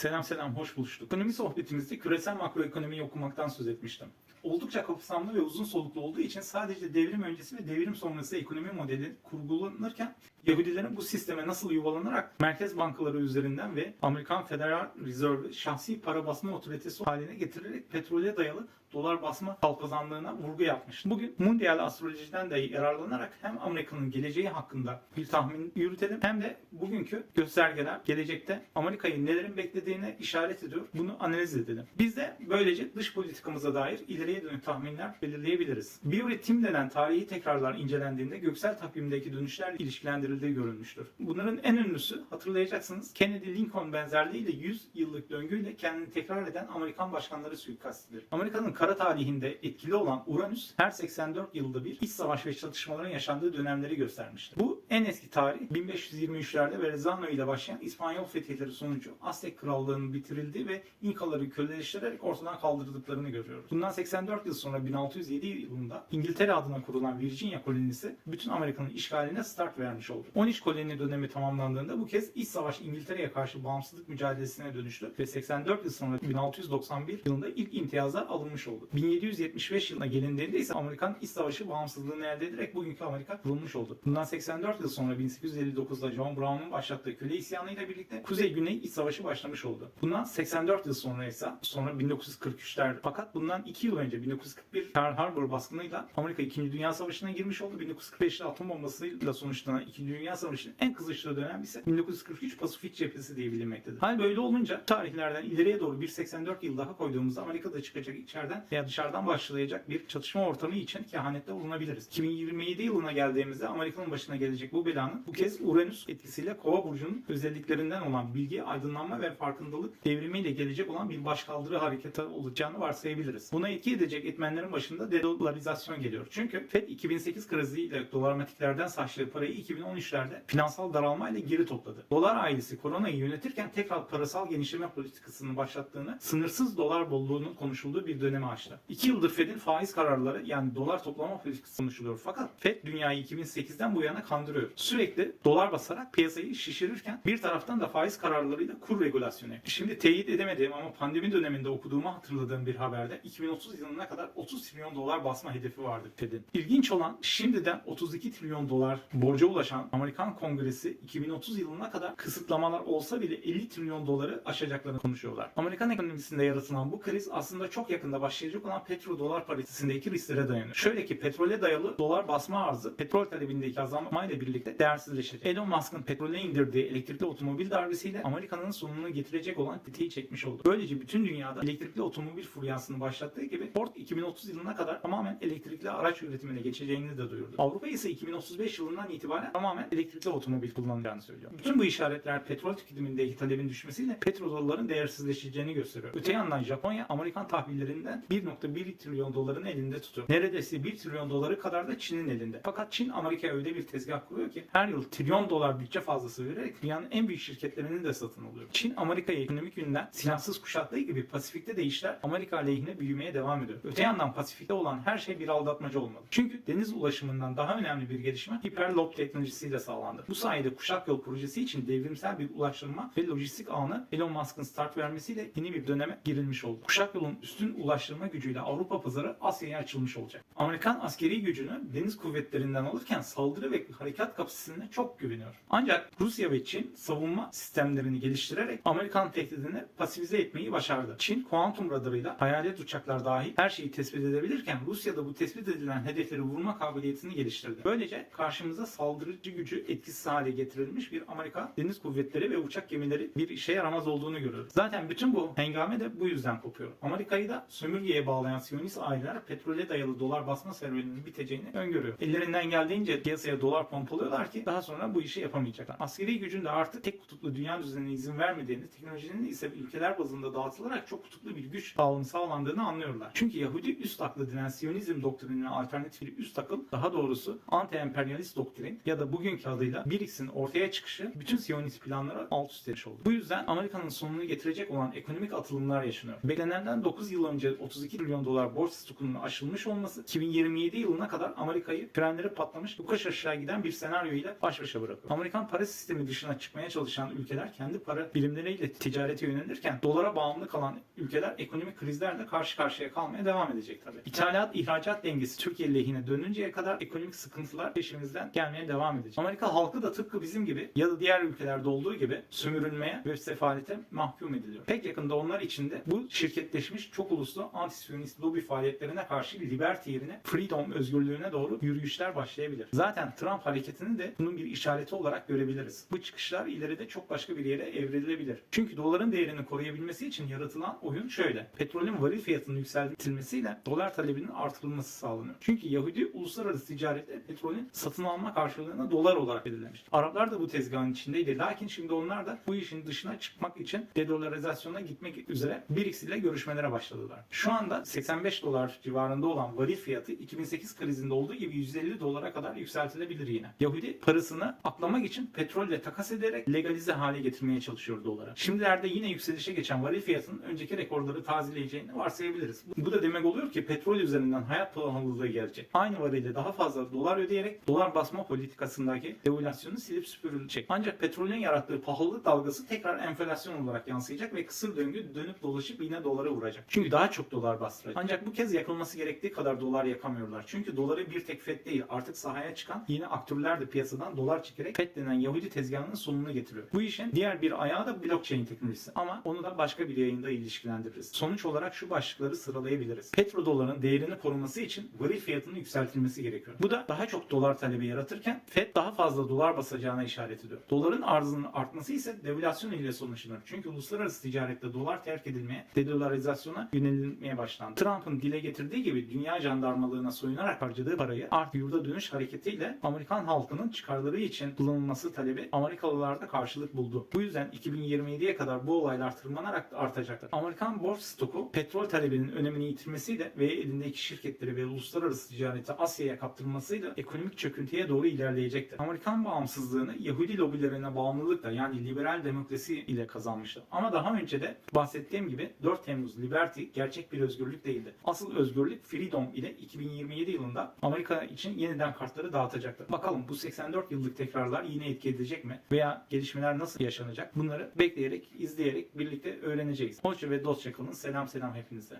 Selam selam, hoş buluştuk. Ekonomi sohbetimizde küresel makroekonomiyi okumaktan söz etmiştim. Oldukça kapsamlı ve uzun soluklu olduğu için sadece devrim öncesi ve devrim sonrası ekonomi modeli kurgulanırken Yahudilerin bu sisteme nasıl yuvalanarak merkez bankaları üzerinden ve Amerikan Federal Reserve şahsi para basma otoritesi haline getirerek petrole dayalı dolar basma kalpazanlığına vurgu yapmış. Bugün Mundial astrolojiden de yararlanarak hem Amerika'nın geleceği hakkında bir tahmin yürütelim hem de bugünkü göstergeler gelecekte Amerika'yı nelerin beklediğine işaret ediyor. Bunu analiz edelim. Biz de böylece dış politikamıza dair ileriye dönük tahminler belirleyebiliriz. Biyoritim denen tarihi tekrarlar incelendiğinde göksel takvimdeki dönüşler ilişkilendirildiği görülmüştür. Bunların en ünlüsü hatırlayacaksınız Kennedy-Lincoln benzerliğiyle 100 yıllık döngüyle kendini tekrar eden Amerikan başkanları suikastidir. Amerika'nın kara tarihinde etkili olan Uranüs her 84 yılda bir iç savaş ve çatışmaların yaşandığı dönemleri göstermiştir. Bu en eski tarih 1523'lerde Verrazano ile başlayan İspanyol fetihleri sonucu Aztek Krallığı'nın bitirildiği ve İnkaları köleleştirerek ortadan kaldırdıklarını görüyoruz. Bundan 84 yıl sonra 1607 yılında İngiltere adına kurulan Virginia kolonisi bütün Amerika'nın işgaline start vermiş oldu. 13 koloni dönemi tamamlandığında bu kez iç savaş İngiltere'ye karşı bağımsızlık mücadelesine dönüştü ve 84 yıl sonra 1691 yılında ilk imtiyazlar alınmış oldu. 1775 yılına gelindiğinde ise Amerikan iç savaşı bağımsızlığını elde ederek bugünkü Amerika kurulmuş oldu. Bundan 84 yıl sonra 1859'da John Brown'un başlattığı köle isyanıyla birlikte Kuzey-Güney iç savaşı başlamış oldu. Bundan 84 yıl sonra ise sonra 1943'ler fakat bundan 2 yıl önce 1941 Pearl Harbor baskınıyla Amerika 2. Dünya Savaşı'na girmiş oldu. 1945'te atom bombasıyla sonuçlanan 2. Dünya Savaşı'nın en kızıştığı dönem ise 1943 Pasifik Cephesi diye bilinmektedir. Hal böyle olunca tarihlerden ileriye doğru 1.84 yıl daha koyduğumuzda Amerika'da çıkacak içeriden veya dışarıdan başlayacak bir çatışma ortamı için kehanette bulunabiliriz. 2027 yılına geldiğimizde Amerika'nın başına gelecek bu belanın bu kez Uranüs etkisiyle Kova burcunun özelliklerinden olan bilgi, aydınlanma ve farkındalık devrimiyle gelecek olan bir başkaldırı hareketi olacağını varsayabiliriz. Buna etki edecek etmenlerin başında dedolarizasyon geliyor. Çünkü FED 2008 kriziyle dolarmatiklerden saçtığı parayı 2013'lerde finansal daralmayla geri topladı. Dolar ailesi koronayı yönetirken tekrar parasal genişleme politikasını başlattığını, sınırsız dolar bolluğunun konuşulduğu bir dönemi açtı. 2 yıldır Fed'in faiz kararları yani dolar toplama politikası konuşuluyor. Fakat Fed dünyayı 2008'den bu yana kandırıyor. Sürekli dolar basarak piyasayı şişirirken bir taraftan da faiz kararlarıyla kur regülasyonu. Şimdi teyit edemediğim ama pandemi döneminde okuduğumu hatırladığım bir haberde 2030 yılına kadar 30 trilyon dolar basma hedefi vardı Fed'in. İlginç olan şimdiden 32 trilyon dolar borca ulaşan Amerikan Kongresi 2030 yılına kadar kısıtlamalar olsa bile 50 trilyon doları aşacaklarını konuşuyorlar. Amerikan ekonomisinde yaratılan bu kriz aslında çok yakında başlayacak olan petro dolar paritesindeki risklere dayanıyor. Şöyle ki petrole dayalı dolar basma arzı petrol talebindeki azalmayla birlikte değersizleşecek. Elon Musk'ın petrole indirdiği elektrikli otomobil darbesiyle Amerika'nın sonunu getirecek olan tetiği çekmiş oldu. Böylece bütün dünyada elektrikli otomobil furyasını başlattığı gibi Ford 2030 yılına kadar tamamen elektrikli araç üretimine geçeceğini de duyurdu. Avrupa ise 2035 yılından itibaren tamamen elektrikli otomobil kullanacağını söylüyor. Bütün bu işaretler petrol tüketimindeki talebin düşmesiyle petrodoların değersizleşeceğini gösteriyor. Öte yandan Japonya Amerikan tahvillerinden 1.1 trilyon doların elinde tutuyor. Neredeyse 1 trilyon doları kadar da Çin'in elinde. Fakat Çin Amerika'ya öyle bir tezgah kuruyor ki her yıl trilyon dolar bütçe fazlası vererek dünyanın en büyük şirketlerini de satın alıyor. Çin Amerika'yı ekonomik yönden silahsız kuşattığı gibi Pasifik'te de işler Amerika aleyhine büyümeye devam ediyor. Öte yandan Pasifik'te olan her şey bir aldatmaca olmalı. Çünkü deniz ulaşımından daha önemli bir gelişme hiperloop teknolojisiyle sağlandı. Bu sayede kuşak yol projesi için devrimsel bir ulaştırma ve lojistik ağını Elon Musk'ın start vermesiyle yeni bir döneme girilmiş oldu. Kuşak yolun üstün ulaştırma gücüyle Avrupa pazarı Asya'ya açılmış olacak. Amerikan askeri gücünü deniz kuvvetlerinden alırken saldırı ve harekat kapasitesine çok güveniyor. Ancak Rusya ve Çin savunma sistemlerini geliştirerek Amerikan tehdidini pasifize etmeyi başardı. Çin kuantum radarıyla hayalet uçaklar dahil her şeyi tespit edebilirken Rusya da bu tespit edilen hedefleri vurma kabiliyetini geliştirdi. Böylece karşımıza saldırıcı gücü etkisiz hale getirilmiş bir Amerika deniz kuvvetleri ve uçak gemileri bir işe yaramaz olduğunu görüyoruz. Zaten bütün bu hengame de bu yüzden kopuyor. Amerika'yı da sömürgeye bağlayan Siyonist aileler petrole dayalı dolar basma serüveninin biteceğini öngörüyor. Ellerinden geldiğince piyasaya dolar pompalıyorlar ki daha sonra bu işi yapamayacaklar. Askeri gücün de artık tek kutuplu dünya düzenine izin vermediğini, teknolojinin ise ülkeler bazında dağıtılarak çok kutuplu bir güç dağılımı sağlandığını anlıyorlar. Çünkü Yahudi üst aklı denen Siyonizm doktrinine alternatif bir üst akıl, daha doğrusu anti-emperyalist doktrin ya da bugünkü adıyla BRICS'in ortaya çıkışı bütün Siyonist planları alt üst etmiş oldu. Bu yüzden Amerika'nın sonunu getirecek olan ekonomik atılımlar yaşanıyor. Beklenenden 9 yıl önce 32 trilyon dolar borç stokunun aşılmış olması 2027 yılına kadar Amerika'yı frenleri patlamış, yokuş aşağı giden bir senaryo ile baş başa bırakıyor. Amerikan para sistemi dışına çıkmaya çalışan ülkeler kendi para birimleriyle ticarete yönelirken dolara bağımlı kalan ülkeler ekonomik krizlerle karşı karşıya kalmaya devam edecek tabii. İthalat ihracat dengesi Türkiye lehine dönünceye kadar ekonomik sıkıntılar peşimizden gelmeye devam edecek. Amerika halkı da tıpkı bizim gibi ya da diğer ülkelerde olduğu gibi sömürülmeye ve sefalete mahkum ediliyor. Pek yakında onlar için de bu şirketleşmiş çok uluslu anti-Siyonist lobi faaliyetlerine karşı liberty yerine freedom özgürlüğüne doğru yürüyüşler başlayabilir. Zaten Trump hareketini de bunun bir işareti olarak görebiliriz. Bu çıkışlar ileride çok başka bir yere evrilebilir. Çünkü doların değerini koruyabilmesi için yaratılan oyun şöyle. Petrolün varil fiyatının yükseltilmesiyle dolar talebinin artırılması sağlanıyor. Çünkü Yahudi uluslararası ticarette petrolün satın alma karşılığını dolar olarak belirlemiş. Araplar da bu tezgahın içindeydi. Lakin şimdi onlar da bu işin dışına çıkmak için dedolarizasyona gitmek üzere BRICS ile görüşmelere başladılar. Şu anda 85 dolar civarında olan varil fiyatı 2008 krizinde olduğu gibi 150 dolara kadar yükseltilebilir yine. Yahudi parasını aklamak için petrolle takas ederek legalize hale getirmeye çalışıyor dolara. Şimdilerde yine yükselişe geçen varil fiyatının önceki rekorları tazeleyeceğini varsayabiliriz. Bu da demek oluyor ki petrol üzerinden hayat pahalılığı gelecek. Aynı varille daha fazla dolar ödeyerek dolar basma politikasındaki devalüasyonu silip süpürülecek. Ancak petrolün yarattığı pahalılık dalgası tekrar enflasyon olarak yansıyacak ve kısır döngü dönüp dolaşıp yine dolara vuracak. Çünkü daha çok dolar bastıracak. Ancak bu kez yakılması gerektiği kadar dolar yakamıyorlar. Çünkü doları bir tek FED değil artık sahaya çıkan yine aktörler de piyasadan dolar çekerek FED denen Yahudi tezgahının sonunu getiriyor. Bu işin diğer bir ayağı da blockchain teknolojisi. Ama onu da başka bir yayında ilişkilendiririz. Sonuç olarak şu başlıkları sıralayabiliriz. Petrodoların değerini koruması için varil fiyatının yükseltilmesi gerekiyor. Bu da daha çok dolar talebi yaratırken FED daha fazla dolar basacağına işaret ediyor. Doların arzının artması ise devalüasyon ile sonuçlanır. Çünkü uluslararası ticarette dolar terk edilmeye, dedolarizasyona yönelilmeye başlandı. Trump'ın dile getirdiği gibi dünya jandarmalığına soyunarak harcadığı parayı artık yurda dönüş hareketiyle Amerikan halkının çıkarları için kullanılması talebi Amerikalılarda karşılık buldu. Bu yüzden 2027'ye kadar bu olaylar tırmanarak artacaktır. Amerikan borç stoku petrol talebinin önemini yitirmesiyle ve elindeki şirketleri ve uluslararası ticareti Asya'ya kaptırmasıyla ekonomik çöküntüye doğru ilerleyecektir. Amerikan bağımsızlığını Yahudi lobilerine bağımlılıkla yani liberal demokrasi ile kazanmıştı. Ama daha önce de bahsettiğim gibi 4 Temmuz Liberty gerçek bir özgürlük değildi. Asıl özgürlük Freedom ile 2027 yılında Amerika için yeniden kartları dağıtacaktır. Bakalım bu 84 yıllık tekrarlar yine etki edecek mi? Veya gelişmeler nasıl yaşanacak? Bunları bekleyerek, izleyerek birlikte öğreneceğiz. Hoşça ve dostça kalın. Selam selam hepinize.